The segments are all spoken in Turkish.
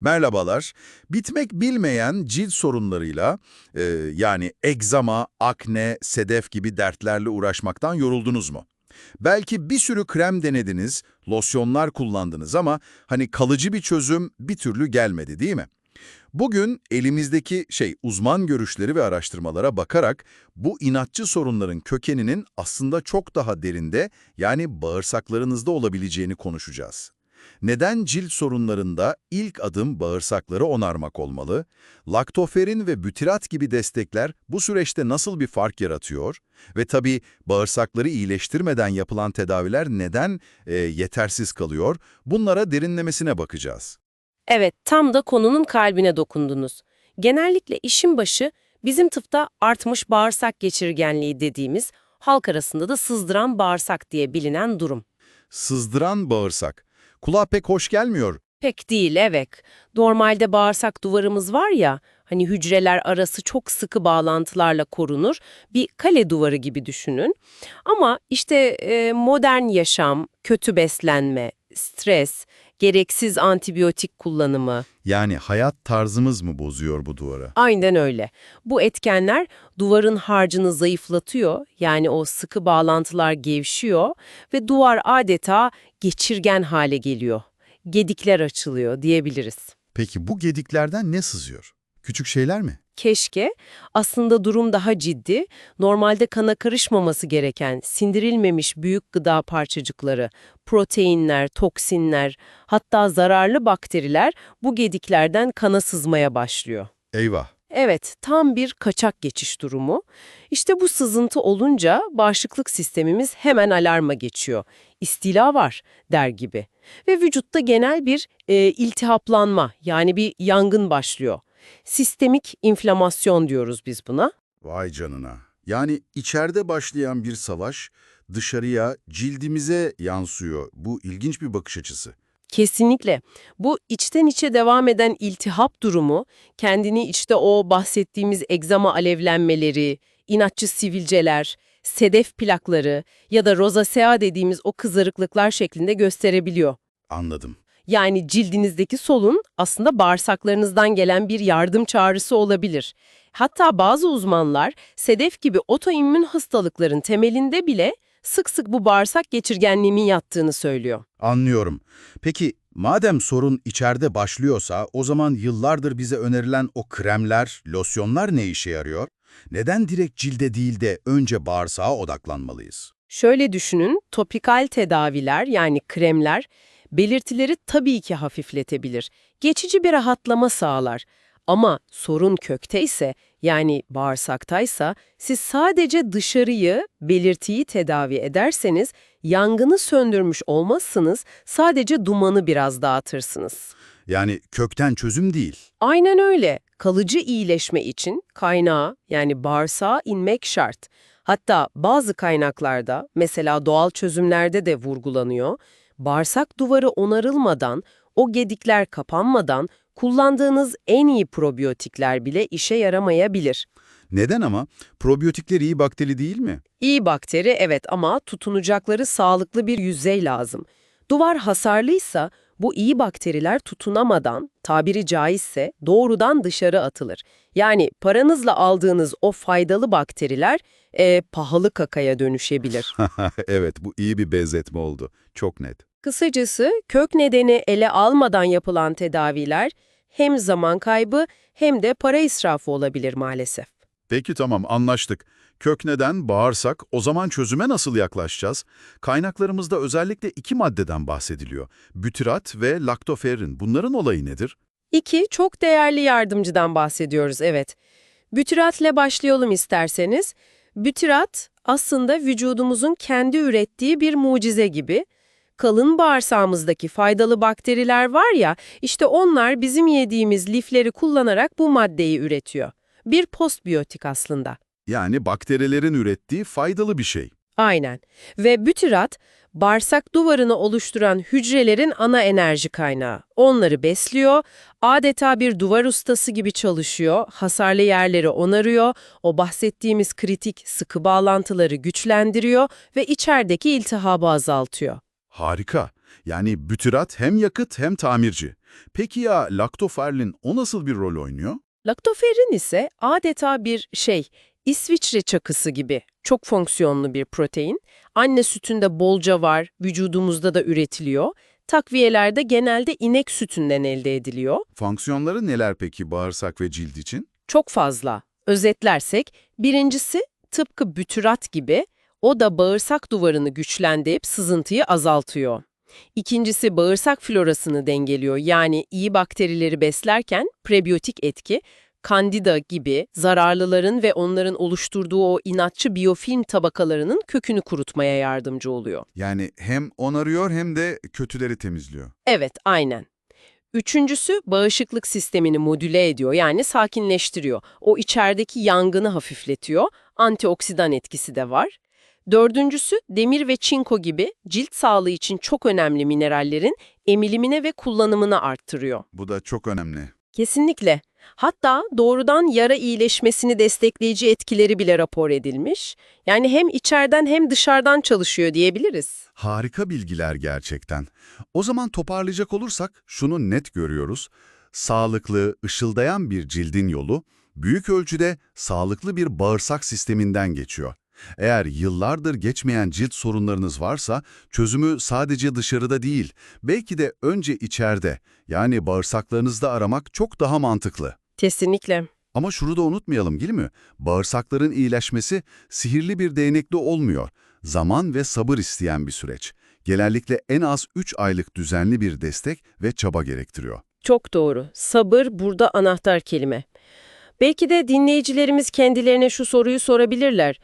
Merhabalar. Bitmek bilmeyen cilt sorunlarıyla e, yani egzama, akne, sedef gibi dertlerle uğraşmaktan yoruldunuz mu? Belki bir sürü krem denediniz, losyonlar kullandınız ama hani kalıcı bir çözüm bir türlü gelmedi değil mi? Bugün elimizdeki şey uzman görüşleri ve araştırmalara bakarak bu inatçı sorunların kökeninin aslında çok daha derinde yani bağırsaklarınızda olabileceğini konuşacağız. Neden cilt sorunlarında ilk adım bağırsakları onarmak olmalı? Laktoferin ve bütirat gibi destekler bu süreçte nasıl bir fark yaratıyor? Ve tabii bağırsakları iyileştirmeden yapılan tedaviler neden e, yetersiz kalıyor? Bunlara derinlemesine bakacağız. Evet, tam da konunun kalbine dokundunuz. Genellikle işin başı bizim tıpta artmış bağırsak geçirgenliği dediğimiz, halk arasında da sızdıran bağırsak diye bilinen durum. Sızdıran bağırsak. Kulağa pek hoş gelmiyor. Pek değil, evet. Normalde bağırsak duvarımız var ya, hani hücreler arası çok sıkı bağlantılarla korunur, bir kale duvarı gibi düşünün. Ama işte e, modern yaşam, kötü beslenme, stres, gereksiz antibiyotik kullanımı, Yani hayat tarzımız mı bozuyor bu duvara? Aynen öyle. Bu etkenler duvarın harcını zayıflatıyor, yani o sıkı bağlantılar gevşiyor ve duvar adeta geçirgen hale geliyor. Gedikler açılıyor diyebiliriz. Peki bu gediklerden ne sızıyor? Küçük şeyler mi? Keşke, aslında durum daha ciddi, normalde kana karışmaması gereken sindirilmemiş büyük gıda parçacıkları, proteinler, toksinler, hatta zararlı bakteriler bu gediklerden kana sızmaya başlıyor. Eyvah. Evet, tam bir kaçak geçiş durumu. İşte bu sızıntı olunca bağışıklık sistemimiz hemen alarma geçiyor. İstila var der gibi. Ve vücutta genel bir e, iltihaplanma yani bir yangın başlıyor. Sistemik inflamasyon diyoruz biz buna. Vay canına. Yani içeride başlayan bir savaş dışarıya, cildimize yansıyor. Bu ilginç bir bakış açısı. Kesinlikle. Bu içten içe devam eden iltihap durumu, kendini işte o bahsettiğimiz egzama alevlenmeleri, inatçı sivilceler, sedef plakları ya da rozasea dediğimiz o kızarıklıklar şeklinde gösterebiliyor. Anladım. Yani cildinizdeki solun aslında bağırsaklarınızdan gelen bir yardım çağrısı olabilir. Hatta bazı uzmanlar sedef gibi otoimmün hastalıkların temelinde bile sık sık bu bağırsak geçirgenliğinin yattığını söylüyor. Anlıyorum. Peki madem sorun içeride başlıyorsa o zaman yıllardır bize önerilen o kremler, losyonlar ne işe yarıyor? Neden direkt cilde değil de önce bağırsağa odaklanmalıyız? Şöyle düşünün, topikal tedaviler yani kremler belirtileri tabii ki hafifletebilir. Geçici bir rahatlama sağlar. Ama sorun kökte ise yani bağırsaktaysa siz sadece dışarıyı, belirtiyi tedavi ederseniz yangını söndürmüş olmazsınız, sadece dumanı biraz dağıtırsınız. Yani kökten çözüm değil. Aynen öyle. Kalıcı iyileşme için kaynağa yani bağırsağa inmek şart. Hatta bazı kaynaklarda mesela doğal çözümlerde de vurgulanıyor. Bağırsak duvarı onarılmadan, o gedikler kapanmadan kullandığınız en iyi probiyotikler bile işe yaramayabilir. Neden ama? Probiyotikler iyi bakteri değil mi? İyi bakteri evet ama tutunacakları sağlıklı bir yüzey lazım. Duvar hasarlıysa bu iyi bakteriler tutunamadan, tabiri caizse doğrudan dışarı atılır. Yani paranızla aldığınız o faydalı bakteriler e, pahalı kakaya dönüşebilir. evet, bu iyi bir benzetme oldu. Çok net. Kısacası kök nedeni ele almadan yapılan tedaviler hem zaman kaybı hem de para israfı olabilir maalesef. Peki tamam anlaştık. Kök neden, bağırsak, o zaman çözüme nasıl yaklaşacağız? Kaynaklarımızda özellikle iki maddeden bahsediliyor. Bütirat ve laktoferin. Bunların olayı nedir? İki çok değerli yardımcıdan bahsediyoruz evet. Bütiratla başlayalım isterseniz. Bütirat aslında vücudumuzun kendi ürettiği bir mucize gibi. Kalın bağırsağımızdaki faydalı bakteriler var ya, işte onlar bizim yediğimiz lifleri kullanarak bu maddeyi üretiyor. Bir postbiyotik aslında. Yani bakterilerin ürettiği faydalı bir şey. Aynen. Ve bütirat, bağırsak duvarını oluşturan hücrelerin ana enerji kaynağı. Onları besliyor, adeta bir duvar ustası gibi çalışıyor, hasarlı yerleri onarıyor, o bahsettiğimiz kritik sıkı bağlantıları güçlendiriyor ve içerideki iltihabı azaltıyor. Harika. Yani bütyrat hem yakıt hem tamirci. Peki ya laktoferlin o nasıl bir rol oynuyor? Laktoferin ise adeta bir şey, İsviçre çakısı gibi çok fonksiyonlu bir protein. Anne sütünde bolca var, vücudumuzda da üretiliyor. Takviyelerde genelde inek sütünden elde ediliyor. Fonksiyonları neler peki bağırsak ve cilt için? Çok fazla. Özetlersek, birincisi tıpkı bütyrat gibi, o da bağırsak duvarını güçlendirip sızıntıyı azaltıyor. İkincisi bağırsak florasını dengeliyor. Yani iyi bakterileri beslerken prebiyotik etki, kandida gibi zararlıların ve onların oluşturduğu o inatçı biyofilm tabakalarının kökünü kurutmaya yardımcı oluyor. Yani hem onarıyor hem de kötüleri temizliyor. Evet, aynen. Üçüncüsü bağışıklık sistemini modüle ediyor yani sakinleştiriyor. O içerideki yangını hafifletiyor. Antioksidan etkisi de var. Dördüncüsü demir ve çinko gibi cilt sağlığı için çok önemli minerallerin emilimine ve kullanımını arttırıyor. Bu da çok önemli. Kesinlikle. Hatta doğrudan yara iyileşmesini destekleyici etkileri bile rapor edilmiş. Yani hem içeriden hem dışarıdan çalışıyor diyebiliriz. Harika bilgiler gerçekten. O zaman toparlayacak olursak şunu net görüyoruz. Sağlıklı, ışıldayan bir cildin yolu büyük ölçüde sağlıklı bir bağırsak sisteminden geçiyor. Eğer yıllardır geçmeyen cilt sorunlarınız varsa çözümü sadece dışarıda değil, belki de önce içeride yani bağırsaklarınızda aramak çok daha mantıklı. Kesinlikle. Ama şunu da unutmayalım değil mi? Bağırsakların iyileşmesi sihirli bir değnekle olmuyor. Zaman ve sabır isteyen bir süreç. Genellikle en az 3 aylık düzenli bir destek ve çaba gerektiriyor. Çok doğru. Sabır burada anahtar kelime. Belki de dinleyicilerimiz kendilerine şu soruyu sorabilirler.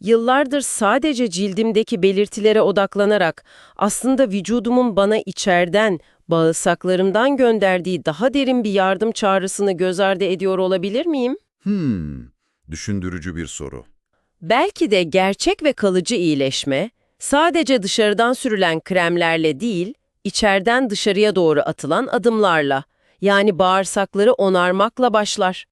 Yıllardır sadece cildimdeki belirtilere odaklanarak aslında vücudumun bana içeriden, bağırsaklarımdan gönderdiği daha derin bir yardım çağrısını göz ardı ediyor olabilir miyim? Hmm, düşündürücü bir soru. Belki de gerçek ve kalıcı iyileşme sadece dışarıdan sürülen kremlerle değil, içeriden dışarıya doğru atılan adımlarla, yani bağırsakları onarmakla başlar.